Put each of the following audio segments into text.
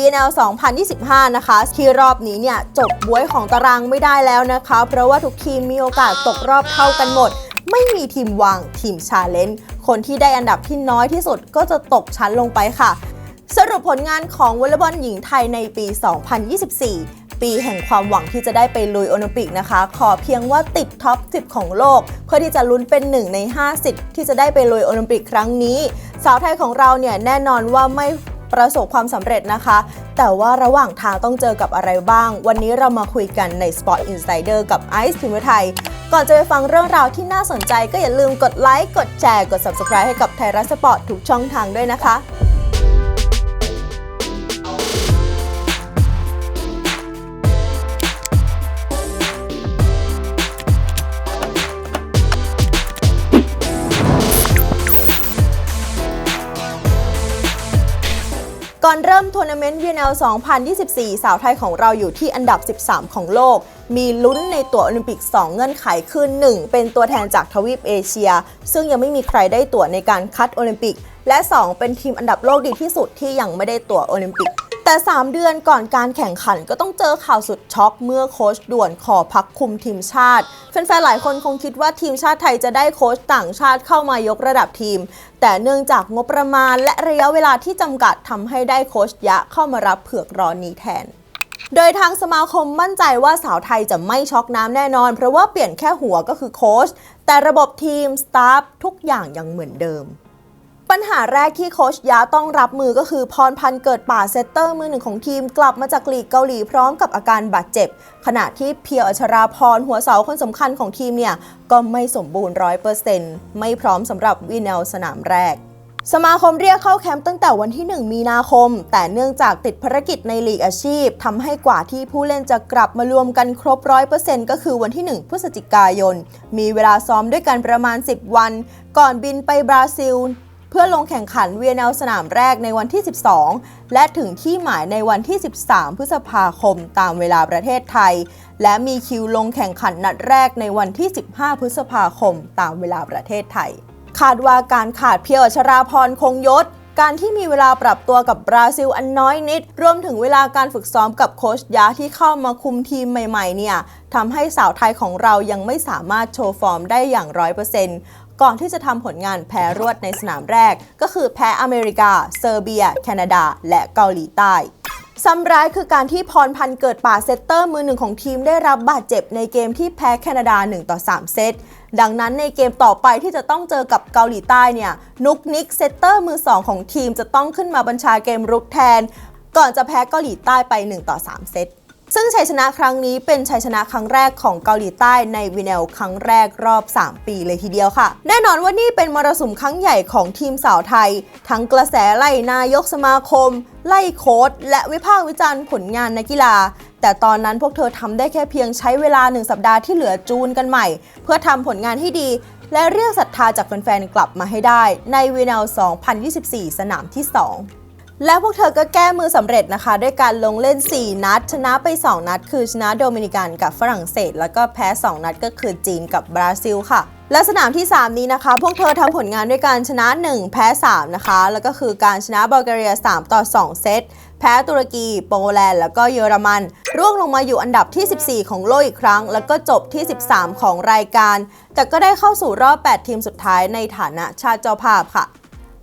VNL 2025 นะคะ ที่รอบนี้เนี่ยจบบวยของตารางไม่ได้แล้วนะคะ เพราะว่าทุกทีมมีโอกาสตกรอบเท่ากันหมด ไม่มีทีมวางทีมชาเลนจ์คนที่ได้อันดับที่น้อยที่สุดก็จะตกชั้นลงไปค่ะ สรุปผลงานของวอลเลย์บอลหญิงไทยในปี 2024ปีแห่งความหวังที่จะได้ไปลุยโอลิมปิกนะคะ ขอเพียงว่าติดท็อป 10 ของโลก เพื่อที่จะลุ้นเป็นหนึ่งใน5สิทธิ์ที่จะได้ไปลุยโอลิมปิกครั้งนี้ สาวไทยของเราเนี่ยแน่นอนว่าไม่ ประสบความสำเร็จนะคะ แต่ว่าระหว่างทางต้องเจอกับอะไรบ้าง วันนี้เรามาคุยกันใน Sport Insider กับไอซ์พิมพ์ไทย ก่อนจะไปฟังเรื่องราวที่น่าสนใจก็อย่าลืมกดไลค์กดแชร์กด Subscribe ให้กับไทยรัฐสปอร์ตทุกช่องทางด้วยนะคะ อนเริ่มทัวร์นาเมนต์ VNL 2024 สาวไทยของเราอยู่ที่อันดับ 13 ของโลก มีลุ้นในตั๋วโอลิมปิก 2 เงื่อนไขคือ 1 เป็นตัวแทนจากทวีปเอเชีย ซึ่งยังไม่มีใครได้ตั๋วในการคัดโอลิมปิก และ 2 เป็นทีมอันดับโลกดีที่สุดที่ยังไม่ได้ตั๋วโอลิมปิก แต่ 3 เดือนก่อนการแข่งขันก็ต้องเจอข่าวสุดช็อกเมื่อโค้ชด่วนขอพักคุมทีมชาติ แฟนๆ หลายคนคงคิดว่าทีมชาติไทยจะได้โค้ชต่างชาติเข้ามายกระดับทีม แต่เนื่องจากงบประมาณและระยะเวลาที่จำกัดทำให้ได้โค้ชยะเข้ามารับเผือกร้อนนี้แทนโดยทางสมาคมมั่นใจว่าสาวไทยจะไม่ช็อกน้ำแน่นอน เพราะว่าเปลี่ยนแค่หัวก็คือโค้ชแต่ระบบทีม สตาฟทุกอย่างยังเหมือนเดิม ปัญหาแรกที่โคชยะต้องรับมือก็คือพรพันธ์เกิดป่าเซตเตอร์มือหนึ่งของทีมกลับมาจากลีกเกาหลีพร้อมกับอาการบาดเจ็บ ขณะที่เพียวอัชราพรหัวเสาคนสำคัญของทีมเนี่ย ก็ไม่สมบูรณ์ร้อยเปอร์เซ็นต์ไม่พร้อมสำหรับวีแนลสนามแรก สมาคมเรียกเข้าแคมป์ตั้งแต่วันที่ 1 มีนาคม แต่เนื่องจากติดภารกิจในลีกอาชีพทำให้กว่าที่ผู้เล่นจะกลับมารวมกันครบ100%ก็คือวันที่ 1 พฤศจิกายน มีเวลาซ้อมด้วยกันประมาณ 10 วัน ก่อนบินไปบราซิล เพื่อลงแข่งขันเวียนลสนามแรกในวันที่ 12 และถึงที่หมายในวันที่ 13 พฤษภาคมตามเวลาประเทศไทย และมีคิวลงแข่งขันนัดแรกในวันที่ 15 พฤษภาคมตามเวลาประเทศไทย คาดว่าการขาดเพียวชราพรคงยศการที่มีเวลาปรับตัวกับบราซิลอันน้อยนิด รวมถึงเวลาการฝึกซ้อมกับโคชยะที่เข้ามาคุมทีมใหม่ ๆ เนี่ยทำให้สาวไทยของเรายังไม่สามารถโชว์ฟอร์มได้อย่างร้อยเปอร์เซ็นต์ ก่อนที่จะทำผลงานแพ้รวดในสนามแรก ก็คือแพ้อเมริกา เซอร์เบีย แคนาดา และเกาหลีใต้ซ้ำร้ายคือการที่พรพันธ์เกิดป่าเซตเตอร์มือหนึ่งของทีมได้รับบาดเจ็บในเกมที่แพ้แคนาดา 1 ต่อ 3 เซต ดังนั้นในเกมต่อไปที่จะต้องเจอกับเกาหลีใต้เนี่ย นุกนิกเซตเตอร์มือ 2 ของทีมจะต้องขึ้นมาบัญชาเกมรุกแทน ก่อนจะแพ้เกาหลีใต้ไป 1 ต่อ 3 เซต ซึ่งชัยชนะครั้งนี้เป็นชัยชนะครั้งแรกของเกาหลีใต้ในวีเนลครั้งแรกรอบ 3 ปีเลยทีเดียวค่ะ แน่นอนว่านี่เป็นมรสุมครั้งใหญ่ของทีมสาวไทย ทั้งกระแสไล่นายกสมาคม ไล่โค้ดและวิพากษ์วิจารณ์ผลงานนักกีฬา แต่ตอนนั้นพวกเธอทำได้แค่เพียงใช้เวลา1สัปดาห์ที่เหลือจูนกันใหม่ เพื่อทำผลงานที่ดีและเรียกศรัทธาจากแฟนๆ กลับมาให้ได้ ในวีเนล2024 สนามที่ 2 และพวกเธอก็แก้มือสำเร็จนะคะ ด้วยการลงเล่น 4 นัด ชนะไป 2 นัด คือชนะโดมินิกันกับฝรั่งเศส แล้วก็แพ้ 2 นัดก็คือจีนกับบราซิลค่ะและสนามที่ 3 นี้นะคะ พวกเธอทำผลงานด้วยการชนะ 1 แพ้ 3 นะคะ แล้วก็คือการชนะบัลแกเรีย 3 ต่อ 2 เซต แพ้ตุรกี โปแลนด์ แล้วก็เยอรมัน ร่วงลงมาอยู่อันดับที่ 14 ของโลกอีกครั้ง แล้วก็จบที่ 13 ของรายการ แต่ก็ได้เข้าสู่รอบ 8 ทีมสุดท้ายในฐานะชาติเจ้าภาพค่ะ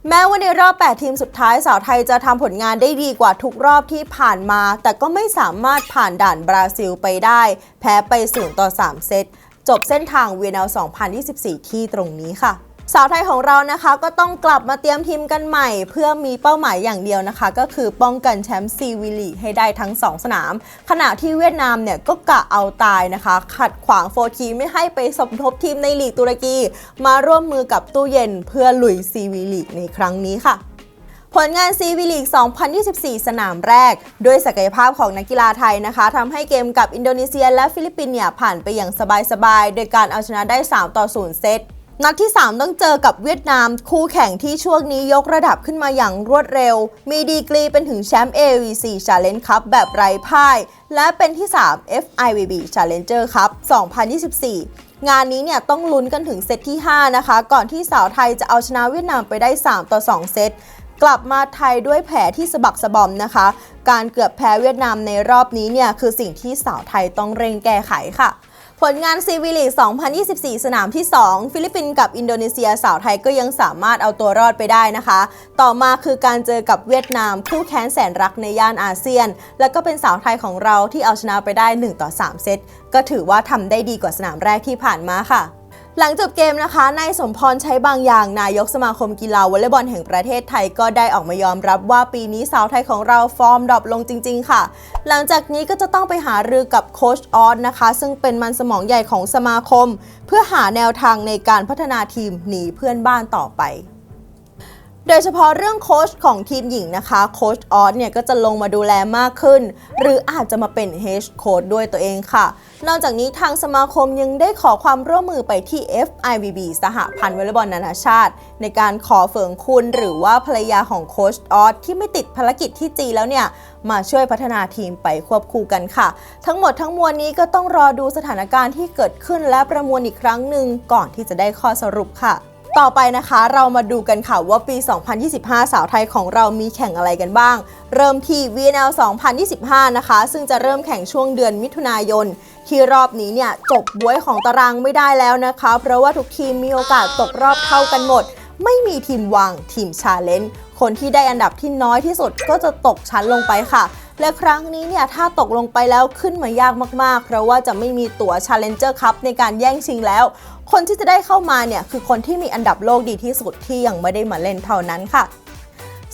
แม้ว่าในรอบ 8 ทีมสุดท้ายสาวไทยจะทำผลงานได้ดีกว่าทุกรอบที่ผ่านมา แต่ก็ไม่สามารถผ่านด่านบราซิลไปได้ แพ้ไป0ต่อ 3 เซต จบเส้นทางเวียนล2024 ที่ตรงนี้ค่ะ สาวไทยของเรานะคะก็ต้องกลับมาเตรียมทีมกันใหม่ เพื่อมีเป้าหมายอย่างเดียวนะคะ ก็คือป้องกันแชมป์ซีวิลีให้ได้ทั้ง 2 สนาม ขณะที่เวียดนามเนี่ยก็กะเอาตายนะคะ ขัดขวางโฟทีไม่ให้ไปสมทบทีมในลีกตุรกี มาร่วมมือกับตู้เย็นเพื่อลุยซีวิลีในครั้งนี้ค่ะผลงานซีวีลีก 2024 สนามแรก ด้วยศักยภาพของนักกีฬาไทยนะคะทำให้เกมกับอินโดนีเซียและฟิลิปปินส์เนี่ยผ่านไปอย่างสบายๆ โดยการเอาชนะได้ 3 ต่อ 0 เซต นัดที่ 3 ต้องเจอกับเวียดนาม คู่แข่งที่ช่วงนี้ยกระดับขึ้นมาอย่างรวดเร็ว มีดีกรีเป็นถึงแชมป์ AVC Challenge Cup แบบไร้พ่าย และเป็นที่ 3 FIVB Challenger Cup 2024 งานนี้เนี่ยต้องลุ้นกันถึงเซตที่ 5 นะคะ ก่อนที่สาวไทยจะเอาชนะเวียดนามไปได้ 3 ต่อ 2 เซตกลับมาไทยด้วยแผลที่สะบักสะบอมนะคะ การเกือบแพ้เวียดนามในรอบนี้เนี่ยคือสิ่งที่สาวไทยต้องเร่งแก้ไขค่ะ ผลงานซีวีลีก 2024 สนามที่ 2 ฟิลิปปินส์กับอินโดนีเซียสาวไทยก็ยังสามารถเอาตัวรอดไปได้นะคะ ต่อมาคือการเจอกับเวียดนาม คู่แค้นแสนรักในย่านอาเซียน และก็เป็นสาวไทยของเราที่เอาชนะไปได้ 1 ต่อ 3 เซต ก็ถือว่าทำได้ดีกว่าสนามแรกที่ผ่านมาค่ะ หลังจบเกมนะคะ นายสมพรใช้บางอย่าง นายกสมาคมกีฬาวอลเลย์บอลแห่งประเทศไทยก็ได้ออกมายอมรับว่าปีนี้สาวไทยของเราฟอร์มดรอปลงจริง ๆ ค่ะ หลังจากนี้ก็จะต้องไปหารือกับโค้ชออสนะคะ ซึ่งเป็นมันสมองใหญ่ของสมาคม เพื่อหาแนวทางในการพัฒนาทีมหนีเพื่อนบ้านต่อไป โดยเฉพาะเรื่องโค้ชของทีมหญิงนะคะโค้ชออสเนี่ยก็จะลงมาดูแลมากขึ้น หรืออาจจะมาเป็นเฮดโค้ชด้วยตัวเองค่ะ นอกจากนี้ทางสมาคมยังได้ขอความร่วมมือไปที่ FIVB สหพันธ์วอลเลย์บอลนานาชาติ ในการขอเฟิงคุณหรือว่าภรรยาของโค้ชออสที่ไม่ติดภารกิจที่จีแล้วเนี่ยมาช่วยพัฒนาทีมไปควบคู่กันค่ะ ทั้งหมดทั้งมวลนี้ก็ต้องรอดูสถานการณ์ที่เกิดขึ้นและประมวลอีกครั้งหนึ่งก่อนที่จะได้ข้อสรุปค่ะ ต่อไปนะคะเรามาดูกันค่ะว่าปี 2025 สาวไทยของเรามีแข่งอะไรกันบ้าง เริ่มที่ VNL 2025 นะคะ ซึ่งจะเริ่มแข่งช่วงเดือนมิถุนายน ที่รอบนี้เนี่ยจบบวยของตารางไม่ได้แล้วนะคะ เพราะว่าทุกทีมมีโอกาสตกรอบเท่ากันหมด ไม่มีทีมวางทีมชาเลนจ์ คนที่ได้อันดับที่น้อยที่สุดก็จะตกชั้นลงไปค่ะ และครั้งนี้เนี่ยถ้าตกลงไปแล้วขึ้นมายากมากๆ เพราะว่าจะไม่มีตั๋ว Challenger Cup ในการแย่งชิงแล้ว คนที่จะได้เข้ามาเนี่ยคือคนที่มีอันดับโลกดีที่สุดที่ยังไม่ได้มาเล่นเท่านั้นค่ะ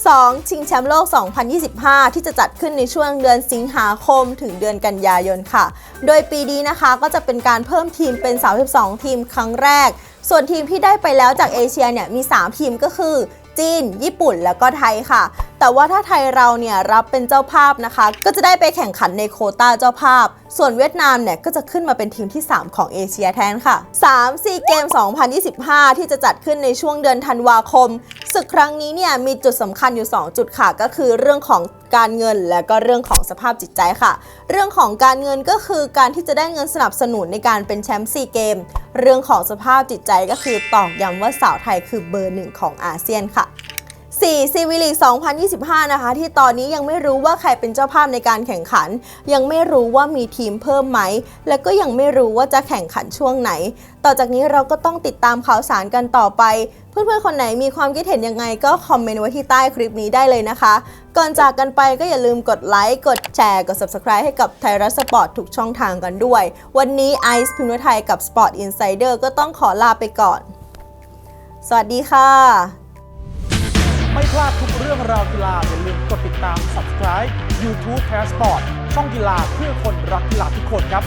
2. ชิงแชมป์โลก 2025 ที่จะจัดขึ้นในช่วงเดือนสิงหาคมถึงเดือนกันยายนค่ะ โดยปีนี้นะคะก็จะเป็นการเพิ่มทีมเป็น 32 ทีมครั้งแรก ส่วนทีมที่ได้ไปแล้วจากเอเชียเนี่ยมี 3 ทีมก็คือ จีน ญี่ปุ่นแล้วก็ไทยค่ะ แต่ว่าถ้าไทยเราเนี่ยรับเป็นเจ้าภาพนะคะ ก็จะได้ไปแข่งขันในโคต้าเจ้าภาพ ส่วนเวียดนามเนี่ยก็จะขึ้นมาเป็นทีมที่ 3 ของเอเชียแทนค่ะ 3. ซีเกม 2025 ที่จะจัดขึ้นในช่วงเดือนธันวาคมศึกครั้งนี้เนี่ยมีจุดสำคัญอยู่ 2 จุดค่ะ ก็คือเรื่องของ การเงิน และก็เรื่องของสภาพจิตใจค่ะ เรื่องของการเงินก็คือการที่จะได้เงินสนับสนุนในการเป็นแชมป์ซีเกม เรื่องของสภาพจิตใจก็คือตอกย้ำว่าสาวไทยคือเบอร์หนึ่งของอาเซียนค่ะ 4. ซีวิลีก2025 นะคะ ที่ตอนนี้ยังไม่รู้ว่าใครเป็นเจ้าภาพในการแข่งขัน ยังไม่รู้ว่ามีทีมเพิ่มไหม และก็ยังไม่รู้ว่าจะแข่งขันช่วงไหน ต่อจากนี้เราก็ต้องติดตามข่าวสารกันต่อไป เพื่อนๆ คนไหนมีความคิดเห็นยังไงก็คอมเมนต์ไว้ที่ใต้คลิปนี้ได้เลยนะคะ ก่อนจากกันไปก็อย่าลืมกดไลค์กดแชร์กด subscribe ให้กับไทยรัฐสปอร์ตทุกช่องทางกันด้วย วันนี้ไอซ์พิมพ์ไทยกับ Sport Insider ก็ต้องขอลาไปก่อน สวัสดีค่ะ ไม่พลาดทุกเรื่องราวกีฬาอย่าลืมกดติดตาม subscribe YouTube Passport ช่องกีฬาเพื่อคนรักกีฬาทุกคนครับ